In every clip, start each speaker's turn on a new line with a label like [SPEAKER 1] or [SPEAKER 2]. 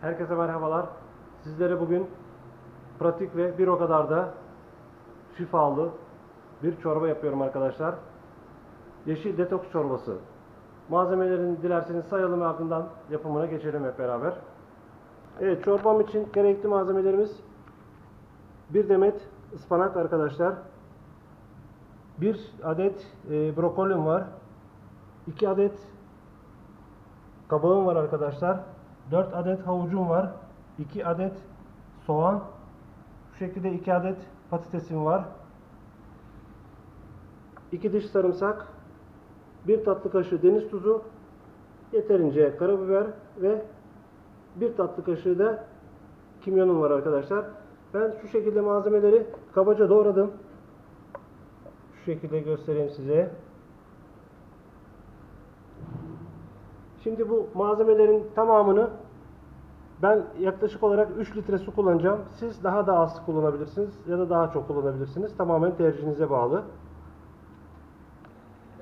[SPEAKER 1] Herkese merhabalar. Sizlere bugün pratik ve bir o kadar da şifalı bir çorba yapıyorum arkadaşlar. Yeşil detoks çorbası. Malzemelerini dilerseniz sayalım ve ardından yapımına geçelim hep beraber. Evet çorbam için gerekli malzemelerimiz bir demet ıspanak arkadaşlar. Bir adet e, brokolim var. 2 adet kabağım var arkadaşlar. 4 adet havucum var. 2 adet soğan. Bu şekilde 2 adet patatesim var. 2 diş sarımsak. 1 tatlı kaşığı deniz tuzu. Yeterince karabiber ve 1 tatlı kaşığı da kimyonum var arkadaşlar. Ben şu şekilde malzemeleri kabaca doğradım. Şu şekilde göstereyim size. Şimdi bu malzemelerin tamamını ben yaklaşık olarak 3 litre su kullanacağım. Siz daha da az kullanabilirsiniz ya da daha çok kullanabilirsiniz. Tamamen tercihinize bağlı.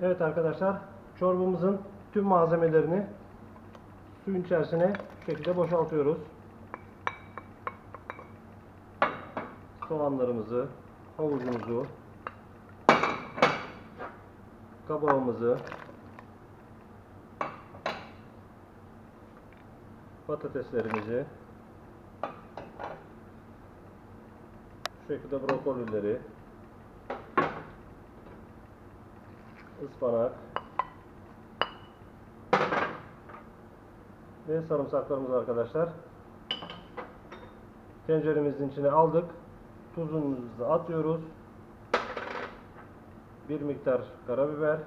[SPEAKER 1] Evet arkadaşlar çorbamızın tüm malzemelerini suyun içerisine şu şekilde boşaltıyoruz. Soğanlarımızı, havucumuzu, kabağımızı, patateslerimizi, şu şekilde brokolileri, ıspanak ve sarımsaklarımızı arkadaşlar tenceremizin içine aldık. Tuzumuzu atıyoruz. Bir miktar karabiber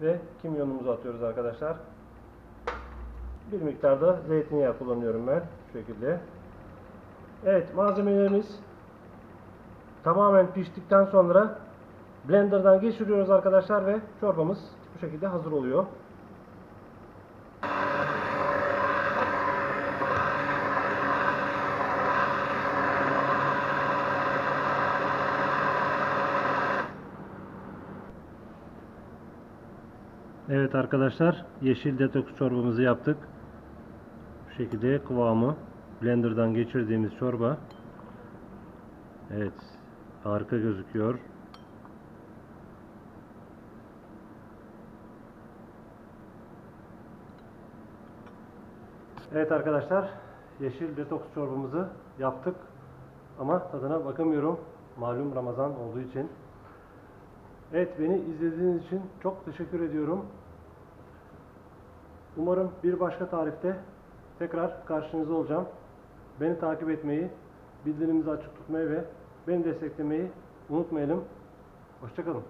[SPEAKER 1] ve kimyonumuzu atıyoruz arkadaşlar. Bir miktar da zeytinyağı kullanıyorum ben şu şekilde. Evet malzemelerimiz tamamen piştikten sonra blenderdan geçiriyoruz arkadaşlar ve çorbamız bu şekilde hazır oluyor. Evet arkadaşlar yeşil detoks çorbamızı yaptık. Şekilde kıvamı blenderdan geçirdiğimiz çorba. Evet harika gözüküyor. Evet arkadaşlar yeşil detoks çorbamızı yaptık. Ama tadına bakamıyorum. Malum Ramazan olduğu için. Evet beni izlediğiniz için çok teşekkür ediyorum. Umarım bir başka tarifte tekrar karşınızda olacağım. Beni takip etmeyi, bildirimimizi açık tutmayı ve beni desteklemeyi unutmayalım. Hoşçakalın.